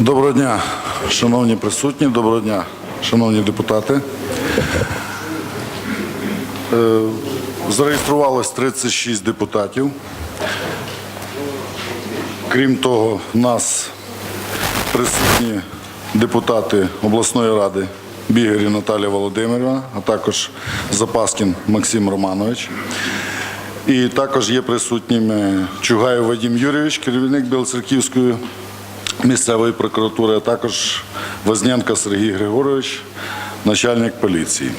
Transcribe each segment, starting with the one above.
Доброго дня, шановні присутні, доброго дня, шановні депутати. Е, Зареєструвалось 36 депутатів. Крім того, в нас присутні депутати обласної ради Бігері Наталія Володимирівна, а також Запаскін Максим Романович. І також є присутніми Чугаєв Вадим Юрійович, керівник Білоцерківської місцевої прокуратури, а також Возненко Сергій Григорович, начальник поліції.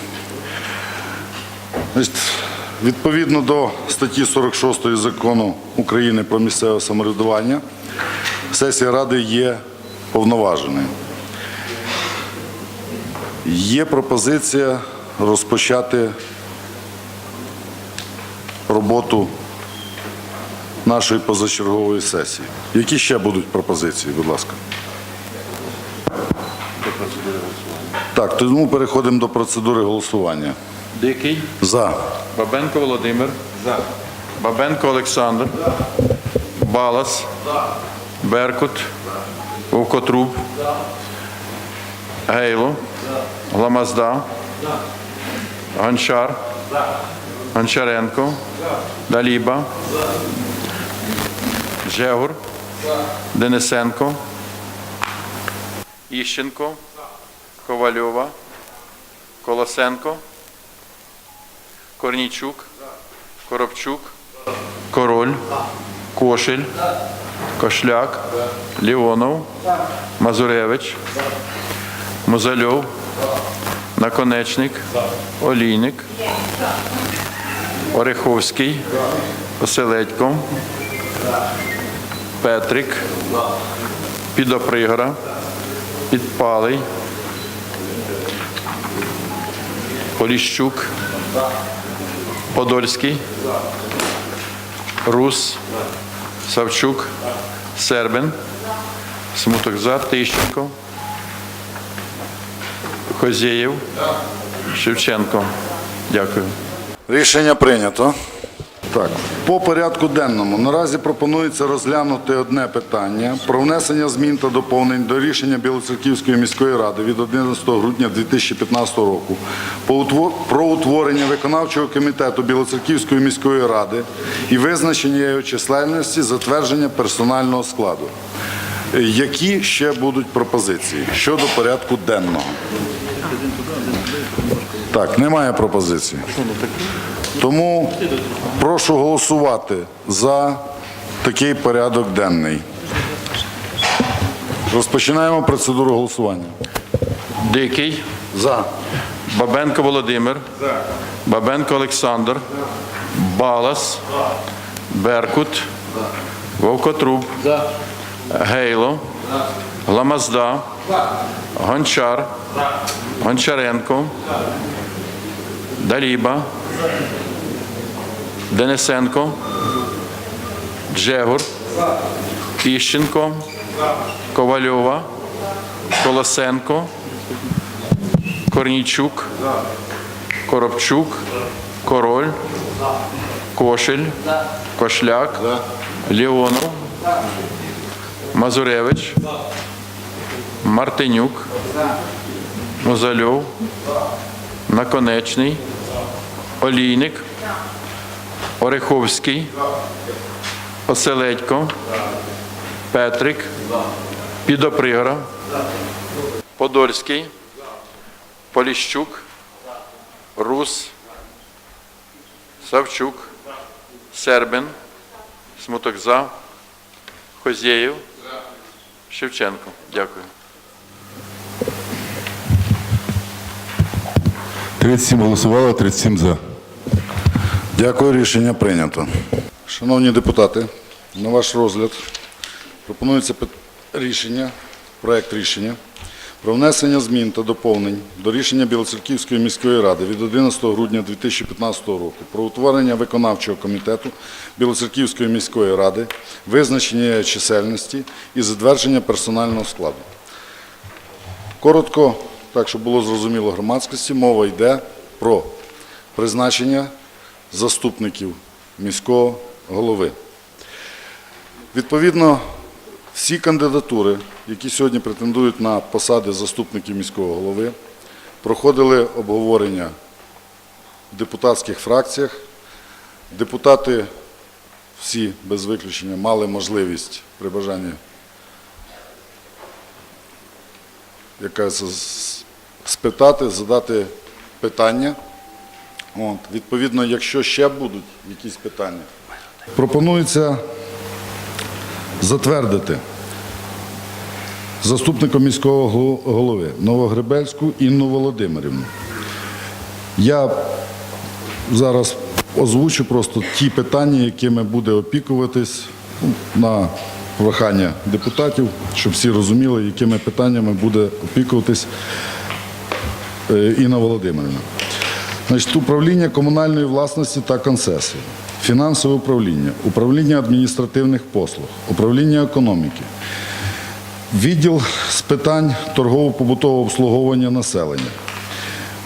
Відповідно до статті 46 закону України про місцеве самоврядування, сесія Ради є повноваженою. Є пропозиція розпочати роботу нашої позачергової сесії. Які ще будуть пропозиції, будь ласка? Так, тому переходимо до процедури голосування. Дикий, За. Бабенко Володимир, За. Бабенко Олександр, Балас, Беркут, Вовкотруб, Гейло, Гламазда, Гончар, Гончаренко, Даліба, Жегур, Денисенко, Іщенко, Ковальова, Колосенко, Корнійчук, Коробчук, Король, Кошель, Кошляк, Леонов, Мазуревич, Мозальов, Наконечник, Олійник, Ореховський, Оселедько, Петрик, Підопригора, Підпалий, Поліщук, Подольський, Рус, Савчук, Сербин, Смуток за, Тищенко, Козєєв, Шевченко. Дякую. Рішення прийнято. Так, по порядку денному наразі пропонується розглянути одне питання про внесення змін та доповнень до рішення Білоцерківської міської ради від 11 грудня 2015 року про утворення виконавчого комітету Білоцерківської міської ради і визначення його численності, затвердження персонального складу. Які ще будуть пропозиції щодо порядку денного? Так, немає пропозицій. Тому прошу голосувати за такий порядок денний. Розпочинаємо процедуру голосування. Дикий, За. Бабенко Володимир, Бабенко Олександр, Балас, Беркут, Вовкотруб, Гейло, Гламазда, Гончар, Гончаренко, Даліба, Денисенко, Джегур, Іщенко, Ковальова, Колосенко, Корнійчук, Коробчук, Король, Кошель, Кошляк, Леонов, Мазуревич, Мартинюк, Мозальов, Наконечний, Олійник, Ореховський, Оселедько, Петрик, Підопригора, Подольський, Поліщук, Рус, Савчук, Сербин, Смуток за, Хозєєв, Шевченко. Дякую. 37 голосувало, 37 за. Дякую, рішення прийнято. Шановні депутати, на ваш розгляд пропонується рішення, проект рішення про внесення змін та доповнень до рішення Білоцерківської міської ради від 11 грудня 2015 року про утворення виконавчого комітету Білоцерківської міської ради, визначення чисельності і затвердження персонального складу. Коротко, так щоб було зрозуміло громадськості, мова йде про призначення заступників міського голови. Відповідно, Всі кандидатури, які сьогодні претендують на посади заступників міського голови, проходили обговорення в депутатських фракціях. Депутати всі без виключення мали можливість при бажанні якась з- спитати, задати питання. От, відповідно, якщо ще будуть якісь питання, пропонується затвердити заступником міського голови Новогребельську Інну Володимирівну. Я зараз озвучу просто ті питання, якими буде опікуватись ну, на прохання депутатів, щоб всі розуміли, якими питаннями буде опікуватись е, Інна Володимирівна. Значить, управління комунальної власності та концесії, фінансове управління, управління адміністративних послуг, управління економіки, відділ з питань торгово-побутового обслуговування населення,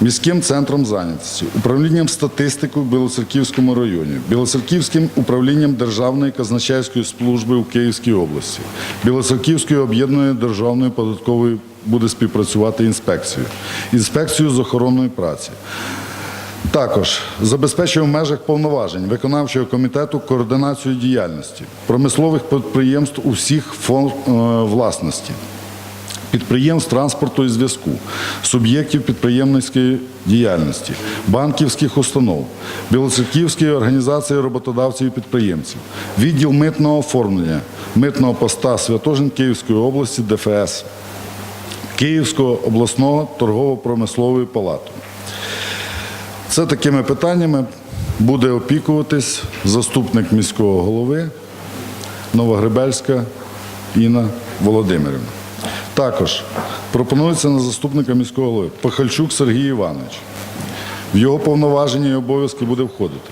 міським центром зайнятості, управлінням статистики в Білоцерківському районі, Білоцерківським управлінням Державної казначейської служби у Київській області, Білоцерківською об'єднаною державною податковою буде співпрацювати інспекцією, інспекцією з охоронної праці. Також забезпечує в межах повноважень виконавчого комітету координацію діяльності промислових підприємств усіх форм е, власності, підприємств транспорту і зв'язку, суб'єктів підприємницької діяльності, банківських установ, Білоцерківської організації роботодавців і підприємців, відділ митного оформлення, митного поста Святожин Київської області ДФС, Київського обласного торгово-промислової палати. Це такими питаннями буде опікуватись заступник міського голови Новогребельська Інна Володимирівна. Також пропонується на заступника міського голови Пахальчук Сергій Іванович. В його повноваження і обов'язки буде входити.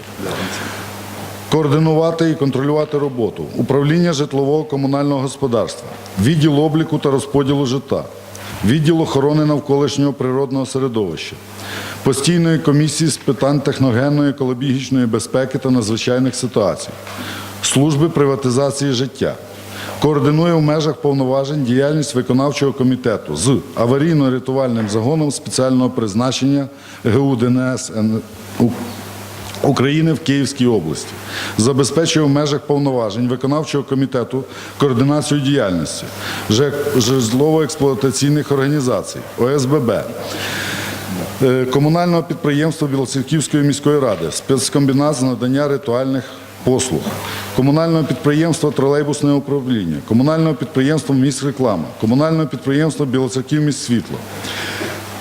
Координувати і контролювати роботу управління житлового комунального господарства, відділ обліку та розподілу житла, відділ охорони навколишнього природного середовища, постійної комісії з питань техногенної екологічної безпеки та надзвичайних ситуацій, служби приватизації життя. Координує в межах повноважень діяльність виконавчого комітету з аварійно-рятувальним загоном спеціального призначення ГУ ДНС України в Київській області. Забезпечує в межах повноважень виконавчого комітету координацію діяльності житлово-експлуатаційних організацій ОСББ. Е, Комунального підприємства Білоцерківської міської ради, спецкомбінат з надання ритуальних послуг, комунального підприємства Тролейбусне управління, комунального підприємства Міськреклама, комунального підприємства Білоцерків міськсвітло,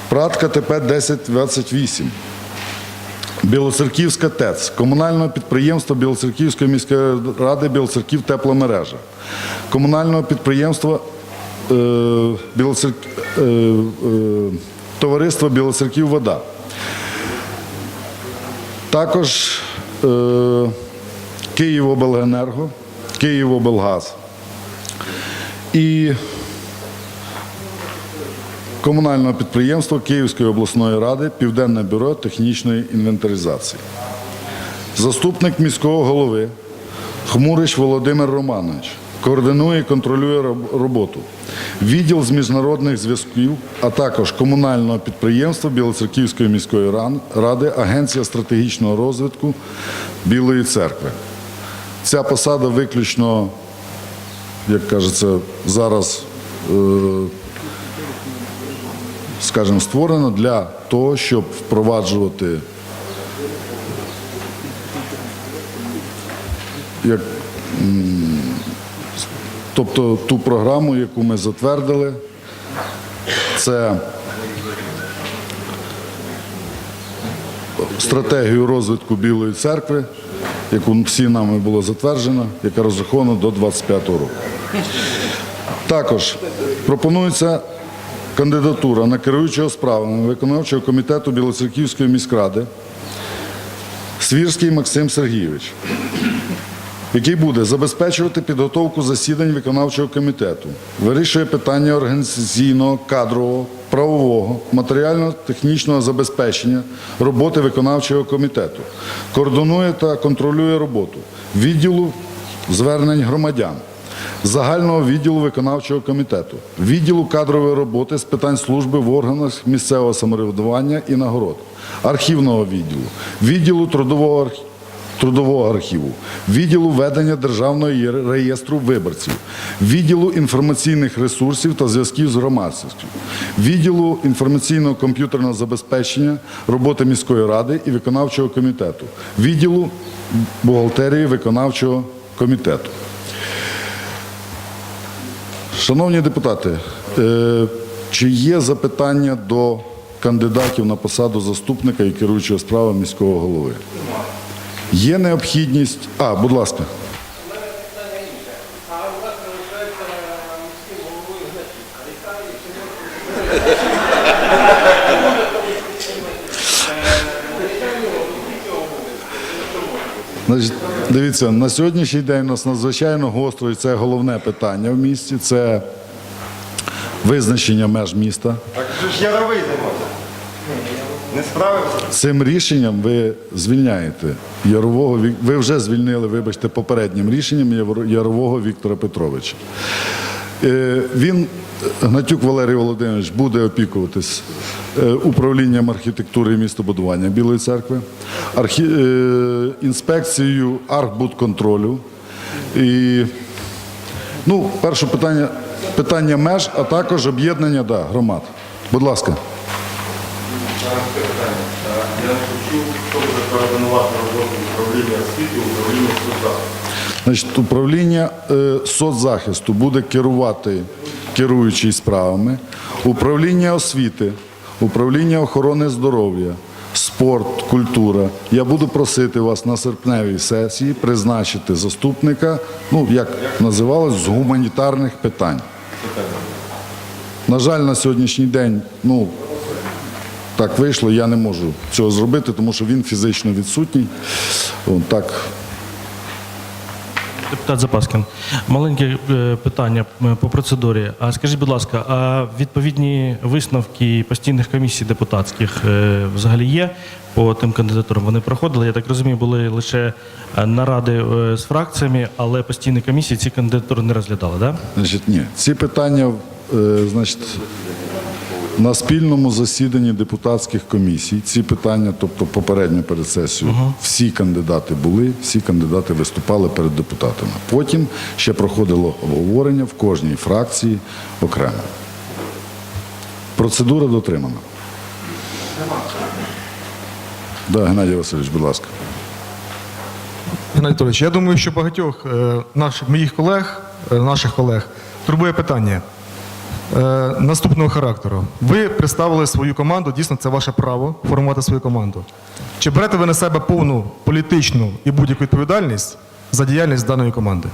ПРАТ КТП 1028, Білоцерківська ТЕЦ, комунального підприємства Білоцерківської міської ради Білоцерків тепломережа, комунального підприємства е, Білоцерк... е, е, товариство Білоцерків Вода. Також е, Київобленерго, Київоблгаз і комунального підприємства Київської обласної ради Південне бюро технічної інвентаризації. Заступник міського голови Хмурич Володимир Романович координує і контролює роботу. Відділ з міжнародних зв'язків, а також комунального підприємства Білоцерківської міської ради, Агенція стратегічного розвитку Білої церкви. Ця посада виключно, як кажеться, зараз, е, скажімо, створена для того, щоб впроваджувати як, тобто ту програму, яку ми затвердили, це стратегію розвитку Білої церкви, яку всі нами було затверджено, яка розрахована до 25 року. Також пропонується кандидатура на керуючого справами виконавчого комітету Білоцерківської міськради Свірський Максим Сергійович який буде забезпечувати підготовку засідань виконавчого комітету, вирішує питання організаційного, кадрового, правового, матеріально-технічного забезпечення роботи виконавчого комітету, координує та контролює роботу відділу звернень громадян, загального відділу виконавчого комітету, відділу кадрової роботи з питань служби в органах місцевого самоврядування і нагород, архівного відділу, відділу трудового трудового архіву, відділу ведення державного реєстру виборців, відділу інформаційних ресурсів та зв'язків з громадськістю, відділу інформаційного комп'ютерного забезпечення роботи міської ради і виконавчого комітету, відділу бухгалтерії виконавчого комітету. Шановні депутати, е, чи є запитання до кандидатів на посаду заступника і керуючого справами міського голови? Є необхідність. А, будь ласка. Дивіться, на сьогоднішній день у нас надзвичайно гостро, і це головне питання в місті. Це визначення меж міста. Так ж яровий. Не справився? Цим рішенням ви звільняєте Ярового Ви вже звільнили, вибачте, попереднім рішенням Ярового Віктора Петровича. Е, Він, Гнатюк Валерій Володимирович, буде опікуватись е, управлінням архітектури і містобудування Білої церкви, архі... е, інспекцією архбудконтролю. І ну, перше питання, питання меж, а також об'єднання да, громад. Будь ласка. Я не почув, хто буде координувати роботу управління освіти, управління суда. Значить, управління е, соцзахисту буде керувати керуючий справами, управління освіти, управління охорони здоров'я, спорт, культура. Я буду просити вас на серпневій сесії призначити заступника, ну як називалось, з гуманітарних питань. На жаль, на сьогоднішній день, ну так вийшло, я не можу цього зробити, тому що він фізично відсутній. От так Депутат Запаскін, маленьке е, питання е, по процедурі. А скажіть, будь ласка, а відповідні висновки постійних комісій депутатських е, взагалі є по тим кандидатурам? Вони проходили? Я так розумію, були лише наради з фракціями, але постійні комісії ці кандидатури не розглядали, так? Да? Значить, ні, ці питання, значить, на спільному засіданні депутатських комісій, ці питання, тобто попередньо перед сесією, всі кандидати були, всі кандидати виступали перед депутатами. Потім ще проходило обговорення в кожній фракції окремо. Процедура дотримана. Да, Геннадій Васильович, будь ласка. Геннадій Анатолійович, я думаю, що багатьох е, наших моїх колег, е, наших колег, турбує питання наступного характеру. Ви представили свою команду, дійсно, це ваше право формувати свою команду. Чи берете ви на себе повну політичну і будь-яку відповідальність за діяльність даної команди?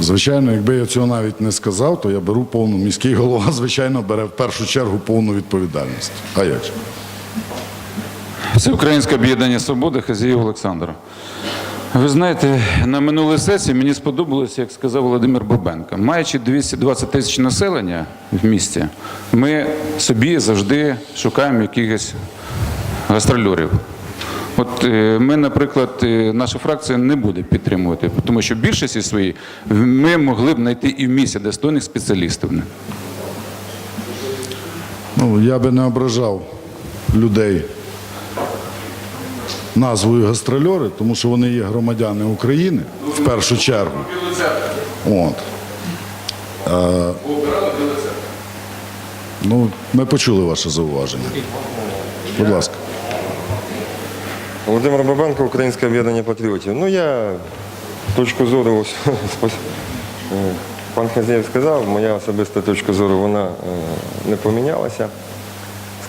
Звичайно, якби я цього навіть не сказав, то я беру повну міський голова, звичайно, бере в першу чергу повну відповідальність. А як же? Всеукраїнське об'єднання свободи Хазіїв Олександр. Ви знаєте, на минулій сесії мені сподобалось, як сказав Володимир Бабенко. Маючи 220 тисяч населення в місті, ми собі завжди шукаємо якихось гастрольорів. От е, ми, наприклад, е, наша фракція не буде підтримувати, тому що більшості своїй ми могли б знайти і в місті достойних спеціалістів. Ну, я би не ображав людей назвою гастрольори, тому що вони є громадяни України в першу чергу. От. Е, ну, ми почули ваше зауваження. Будь ласка. Володимир Бабенко, Українське об'єднання патріотів. Ну я точку зору, ось, пан Хазєєв сказав, моя особиста точка зору вона е, не помінялася.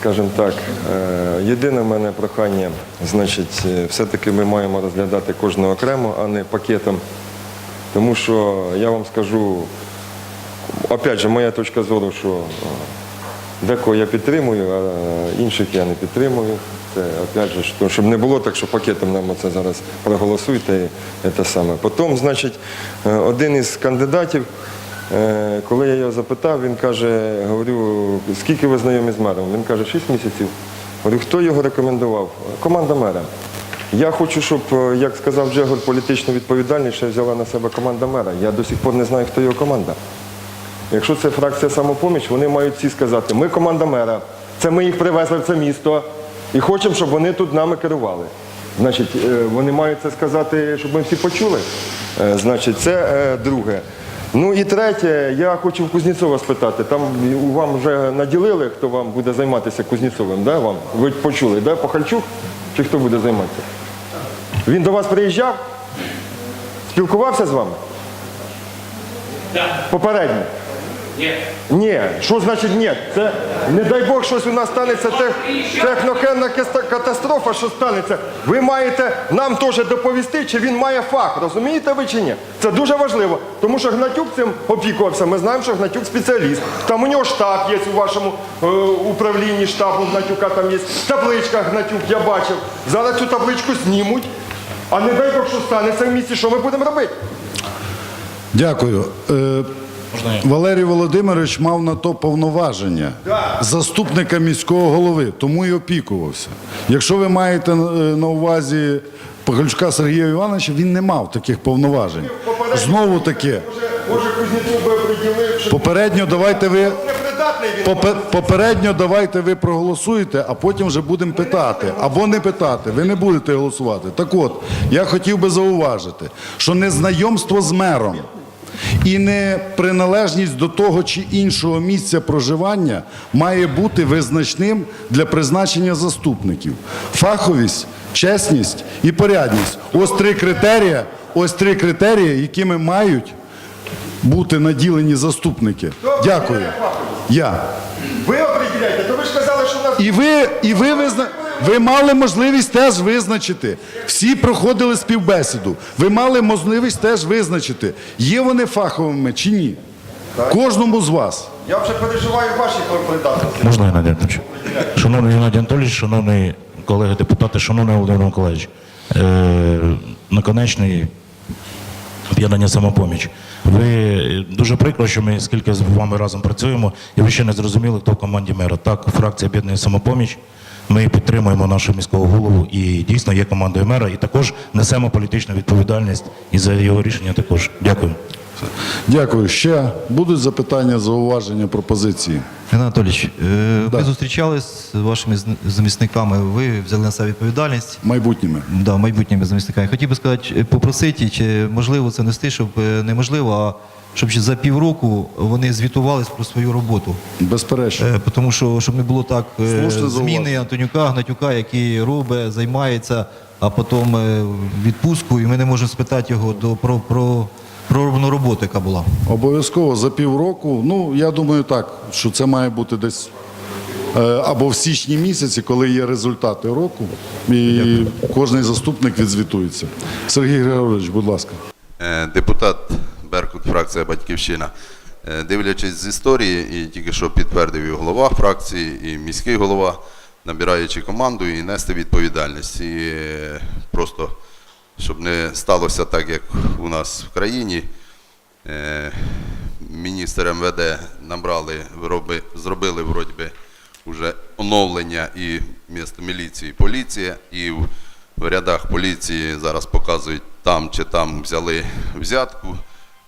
Скажімо так, Е, єдине в мене прохання, значить, е, все-таки ми маємо розглядати кожного окремо, а не пакетом. Тому що я вам скажу, опять же, моя точка зору, що е, декого я підтримую, а інших я не підтримую. Це опять же, що- щоб не було так, що пакетом нам це зараз проголосуйте і те саме. Потім, значить, один із кандидатів, коли я його запитав, він каже, говорю, скільки ви знайомі з мером? Він каже, 6 місяців. Говорю, хто його рекомендував? Команда мера. Я хочу, щоб, е, як сказав Джегор, політичну відповідальність ще взяла на себе команда мера. Я до сих пор не знаю, хто його команда. Якщо це фракція самопоміч, вони мають всі сказати, ми команда мера, це ми їх привезли в це місто і хочемо, щоб вони тут нами керували. Значить, е, вони мають це сказати, щоб ми всі почули. Е, Значить, це е, друге. Ну і третє, я хочу в Кузнєцова спитати. Там вам вже наділили, хто вам буде займатися Кузнєцовим, да, вам? Ви почули, да? Похальчук? Чи хто буде займатися? Він до вас приїжджав? Спілкувався з вами? Попередньо? Ні. Ні. Що значить ні? Це не дай Бог, щось у нас станеться тех, техногенна катастрофа, що станеться. Ви маєте нам теж доповісти, чи він має фах. Розумієте ви чи ні? Це дуже важливо. Тому що Гнатюк цим опікувався. Ми знаємо, що Гнатюк спеціаліст. Там у нього штаб є у вашому е, управлінні штабу Гнатюка, там є табличка Гнатюк, я бачив. Зараз цю табличку знімуть. А не дай Бог, що станеться в місті, що ми будемо робити? Дякую. Е, Валерій Володимирович мав на то повноваження заступника міського голови, тому і опікувався. Якщо ви маєте е, на увазі Погальчука Сергія Івановича, він не мав таких повноважень. Знову таки, Може, може Кузнєцов би приділив, що попередньо давайте ви. Попе- Попередньо давайте ви проголосуєте, а потім вже будемо питати. Або не питати, ви не будете голосувати. Так от, я хотів би зауважити, що незнайомство з мером і не приналежність до того чи іншого місця проживання має бути визначним для призначення заступників. Фаховість, чесність і порядність. Ось три критерії, ось три критерії, якими мають бути наділені заступники. Дякую. Я. Ви определяєте, то ви ж казали, що у нас І ви, і ви, визна... ви мали можливість теж визначити. Всі проходили співбесіду. Ви мали можливість теж визначити, є вони фаховими чи ні. Кожному з вас. я вже переживаю ваші придатності. Можна, Геннадій Анатольович? Шановний Геннадій Анатолійович, шановний колеги депутати, шановний Володимир Миколаївич, е, наконечний об'єднання самопоміч. Ви дуже прикро, що ми скільки з вами разом працюємо, і ви ще не зрозуміли, хто в команді мера. Так, фракція об'єднання самопоміч. Ми підтримуємо нашого міського голову і дійсно є командою мера, і також несемо політичну відповідальність і за його рішення також. Дякую. Дякую. Ще будуть запитання, зауваження, пропозиції. Анатолійович, е, Да. ми зустрічалися з вашими замісниками, ви взяли на себе відповідальність. Майбутніми. Да, майбутніми замісниками. Хотів би сказати, е, попросити, чи можливо це нести, щоб е, неможливо, а щоб ще за півроку вони звітувались про свою роботу. Безперечно. Е, Тому що щоб не було так е, Слушне зміни. Антонюка, Гнатюка, який робить, займається, а потім е, відпустку, і ми не можемо спитати його до про, про, проробну роботу, яка була. Обов'язково за півроку. Ну, я думаю так, що це має бути десь е, або в січні місяці, коли є результати року, і кожний заступник відзвітується. Сергій Григорович, будь ласка. Е, Депутат Беркут, фракція Батьківщина. Е, Дивлячись з історії, і тільки що підтвердив і голова фракції, і міський голова, набираючи команду і нести відповідальність. І е, просто, щоб не сталося так, як у нас в країні, е, міністр МВД набрали, зробили вроді би вже оновлення і місто міліції, поліція, і в рядах поліції зараз показують там чи там взяли взятку,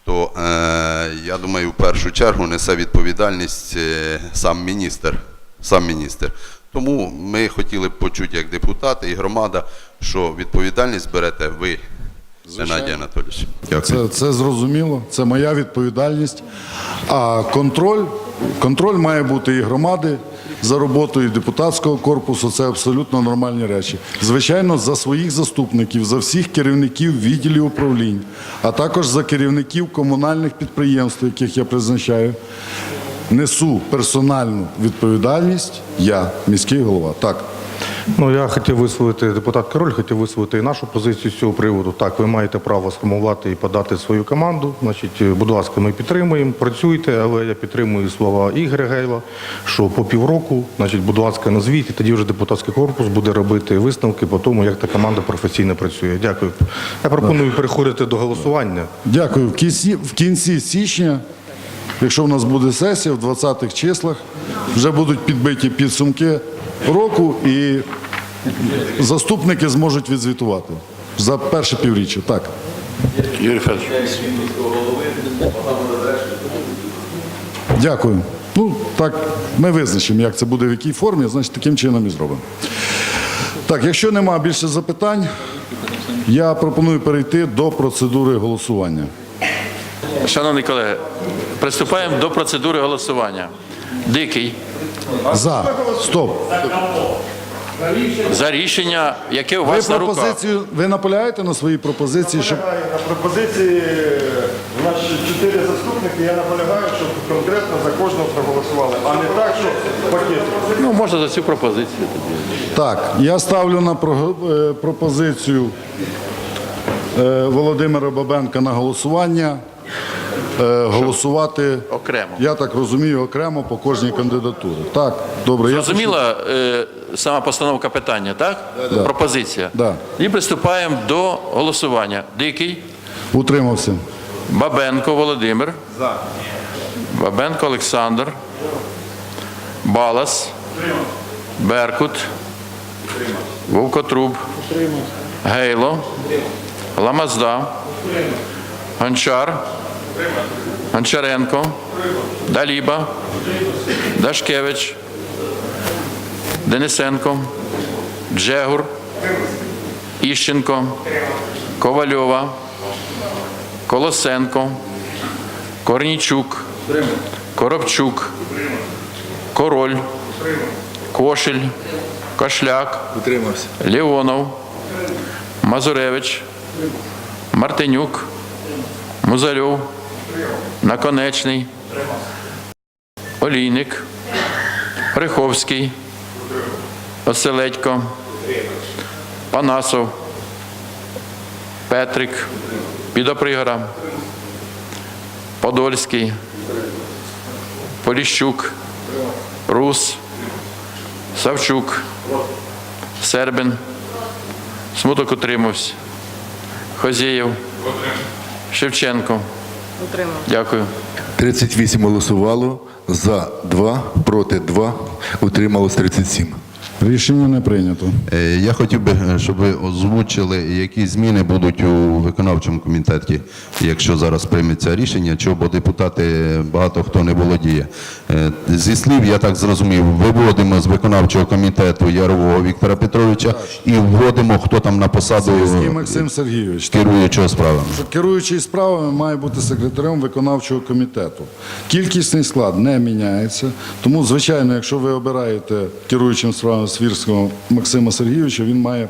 то е, я думаю, в першу чергу несе відповідальність е, сам міністр. Сам міністр. Тому ми хотіли б почути як депутати і громада, що відповідальність берете ви, Геннадій Анатолійович. Це, це зрозуміло, це моя відповідальність. А контроль, контроль має бути і громади за роботою депутатського корпусу. Це абсолютно нормальні речі. Звичайно, за своїх заступників, за всіх керівників відділів управлінь, а також за керівників комунальних підприємств, яких я призначаю. Несу персональну відповідальність я, міський голова. Так. Ну, я хотів висловити, депутат Король хотів висловити і нашу позицію з цього приводу. Так, ви маєте право сформувати і подати свою команду. Значить, е, будь ласка, ми підтримуємо, працюйте, але я підтримую слова Ігоря Гейла, що по півроку, значить, будь ласка, назвіть, і тоді вже депутатський корпус буде робити висновки по тому, як та команда професійно працює. Дякую. Я пропоную переходити до голосування. Дякую. В кінці, в кінці січня, якщо в нас буде сесія, в 20-х числах вже будуть підбиті підсумки року і Заступники зможуть відзвітувати за перше півріччя. Так. Юрій Федорович. Дякую. Ну, так, ми визначимо, як це буде в якій формі, значить таким чином і зробимо. Так, якщо нема більше запитань, я пропоную перейти до процедури голосування. Шановні колеги, приступаємо до процедури голосування. Дикий За. Стоп. за рішення, яке у Ви вас на руках. пропозицію, ви наполягаєте на своїй пропозиції, щоб На пропозиції наші чотири заступники, я наполягаю, щоб конкретно за кожного проголосували, а не так, що пакет. Ну, можна за цю пропозицію. Так, я ставлю на е, пропозицію е, Володимира Бабенка на голосування. Е, Голосувати, Окремо. я так розумію, окремо по кожній кандидатурі. Так, добре. Зрозуміла е, сама постановка питання, так? Пропозиція. Да. І приступаємо до голосування. Дикий. Утримався. Бабенко Володимир. За. Бабенко Олександр. Балас. Беркут. Вовкотруб. Гейло. Ламазда. Гончар. Гончаренко. Даліба. Дашкевич. Денисенко. Джегур. Іщенко. Ковальова. Колосенко. Корнійчук. Коробчук. Король. Кошель. Кошляк. Леонов. Мазуревич. Мартинюк. Музарьов. Наконечний. Олійник. Риховський. Оселедько. Панасов. Петрик. Підопригора. Подольський. Поліщук. Рус. Савчук. Сербин. Смуток утримався. Хозєєв. Шевченко. Дякую. 38 голосувало, за 2, проти 2, утрималось 37. Рішення не прийнято. Е, Я хотів би, е, щоб ви озвучили, які зміни будуть у виконавчому комітеті, якщо зараз прийметься рішення, чого бо депутати багато хто не володіє. Е, Зі слів, я так зрозумів, виводимо з виконавчого комітету Ярового Віктора Петровича і вводимо, хто там на посаду Максим Сергійович. Керуючого справами. Керуючий справами має бути секретарем виконавчого комітету. Кількісний склад не міняється. Тому, звичайно, якщо ви обираєте керуючим справами Свірського Максима Сергійовича, він має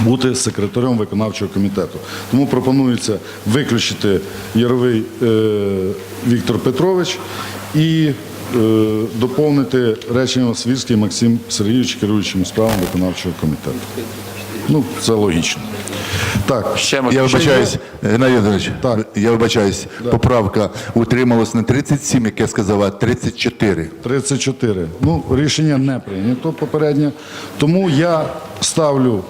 бути секретарем виконавчого комітету. Тому пропонується виключити Яровий е, Віктор Петрович і е, доповнити речення Свірський Максим Сергійович керуючим справам виконавчого комітету. Ну, це логічно. Так, Ще Я можна. вибачаюсь, Геннадій Анатолійович, Так. я вибачаюсь, поправка утрималась не 37, як я сказав, а 34. 34. Ну, рішення не прийнято попереднє. Тому я ставлю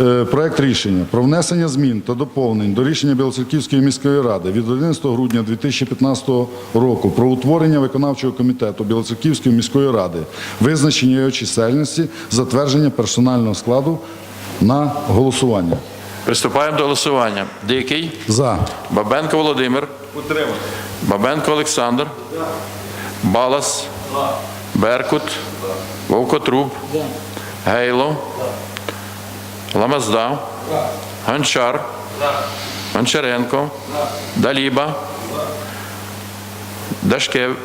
е, проект рішення про внесення змін та доповнень до рішення Білоцерківської міської ради від 11 грудня 2015 року про утворення виконавчого комітету Білоцерківської міської ради, визначення його чисельності, затвердження персонального складу на голосування. Приступаємо до голосування. Дикий. За. Бабенко Володимир. Бабенко Олександр. Балас. Беркут. Вовкотруб. Гейло. Ламазда. Гончар. Гончаренко. Даліба. Дашкев.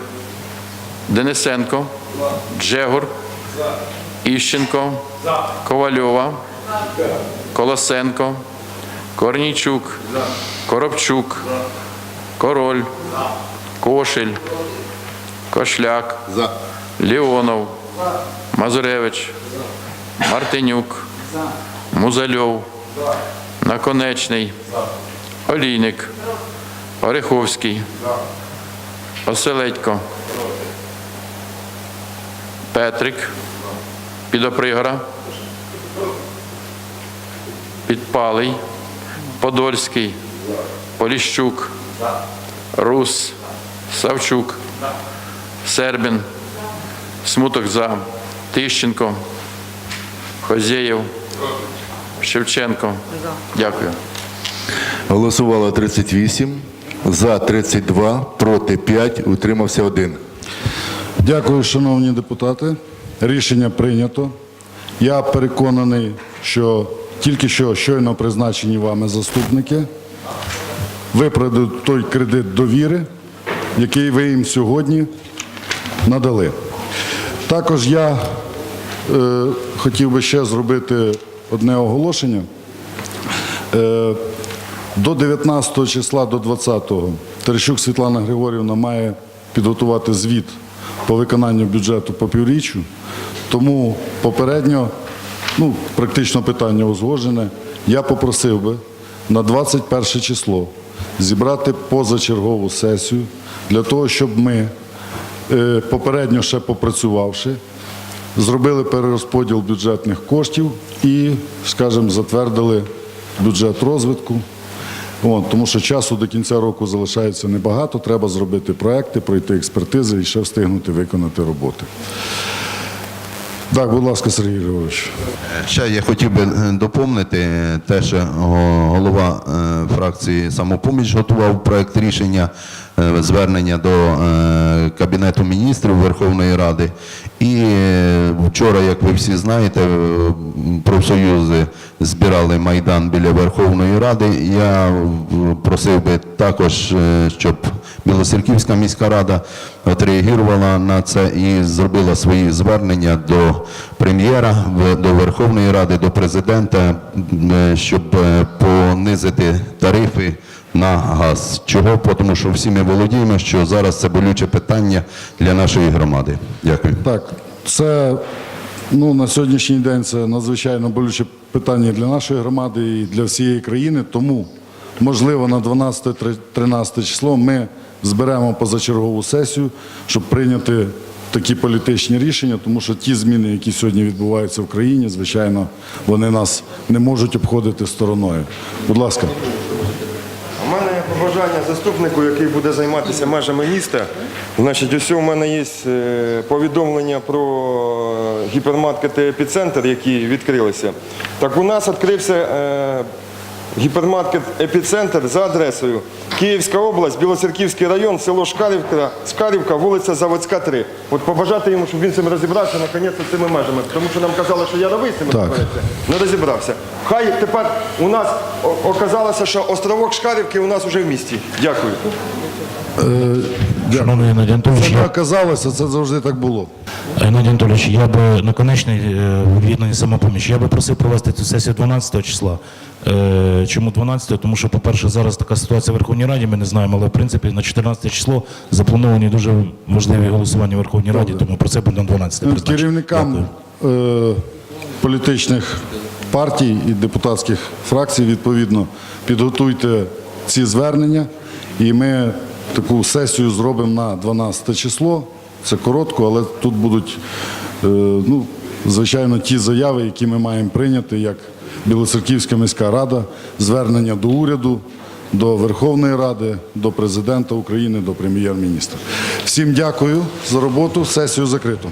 Денисенко. Джегур. Іщенко. Ковальова. Колосенко. Корнійчук. Коробчук. Король. Кошель. Кошляк. Леонов. Мазуревич. Мартинюк. Музальов. Наконечний. Олійник. Ореховський. Оселедько. Петрик. Підопригора. Підпалий. Подольський. Поліщук. Рус. Савчук. Сербін. Смуток за. Тищенко. Хозєєв. Шевченко. Дякую. Голосувало 38, за 32, проти 5, утримався 1. Дякую, шановні депутати. Рішення прийнято. Я переконаний, що тільки що щойно призначені вами заступники виправдають той кредит довіри, який ви їм сьогодні надали. Також я е, хотів би ще зробити одне оголошення. Е, до 19 числа, до 20-го Терещук Світлана Григорівна має підготувати звіт по виконанню бюджету по півріччю. Тому попередньо, ну, практично питання узгоджене, я попросив би на 21 число зібрати позачергову сесію для того, щоб ми, е, попередньо ще попрацювавши, зробили перерозподіл бюджетних коштів і, скажімо, затвердили бюджет розвитку. От, тому що часу до кінця року залишається небагато, треба зробити проекти, пройти експертизи і ще встигнути виконати роботи. Так, будь ласка, Сергій Григорович. Ще я хотів би е, доповнити те, що голова е, фракції «Самопоміч» готував проект рішення е, звернення до е, Кабінету міністрів Верховної Ради. І е, вчора, як ви всі знаєте, е, профсоюзи збирали майдан біля Верховної Ради. Я е, просив би також, е, щоб Білосерківська міська рада відреагувала на це і зробила свої звернення до прем'єра, до Верховної Ради, до президента, е, щоб е, понизити тарифи на газ. Чого? Тому що всі ми володіємо, що зараз це болюче питання для нашої громади. Дякую. Так, це ну, на сьогоднішній день це надзвичайно болюче питання для нашої громади і для всієї країни. Тому, можливо, на 12-13 число ми зберемо позачергову сесію, щоб прийняти такі політичні рішення, тому що ті зміни, які сьогодні відбуваються в країні, звичайно, вони нас не можуть обходити стороною. Будь ласка. У мене є побажання заступнику, який буде займатися межами міста. Значить, ось у мене є е, повідомлення про е, гіпермаркети епіцентр, які відкрилися. Так у нас відкрився е, гіпермаркет епіцентр за адресою Київська область, Білоцерківський район, село Шкарівка, Шкарівка, вулиця Заводська, 3. От побажати йому, щоб він цим розібрався наконець цими межами. Тому що нам казали, що яровий з цим Так. Не розібрався. Хай тепер у нас оказалося, що островок Шкарівки у нас вже в місті. Дякую. Шановний Геннадій Анатолійович, Це не я, оказалося, це завжди так було. Геннадій Анатолійович, я би наконечний е, в самопоміч. Я би просив провести цю сесію 12 числа. Е, Чому 12? Тому що, по-перше, зараз така ситуація в Верховній Раді, ми не знаємо, але в принципі на 14 число заплановані дуже важливі голосування в Верховній Раді, тому про це буде на 12 Ну, призначено. Керівникам Дякую. е, політичних партій і депутатських фракцій, відповідно, підготуйте ці звернення, і ми таку сесію зробимо на 12 число. Це коротко, але тут будуть, е, ну, звичайно, ті заяви, які ми маємо прийняти, як Білоцерківська міська рада, звернення до уряду, до Верховної Ради, до президента України, до прем'єр-міністра. Всім дякую за роботу. Сесію закрито.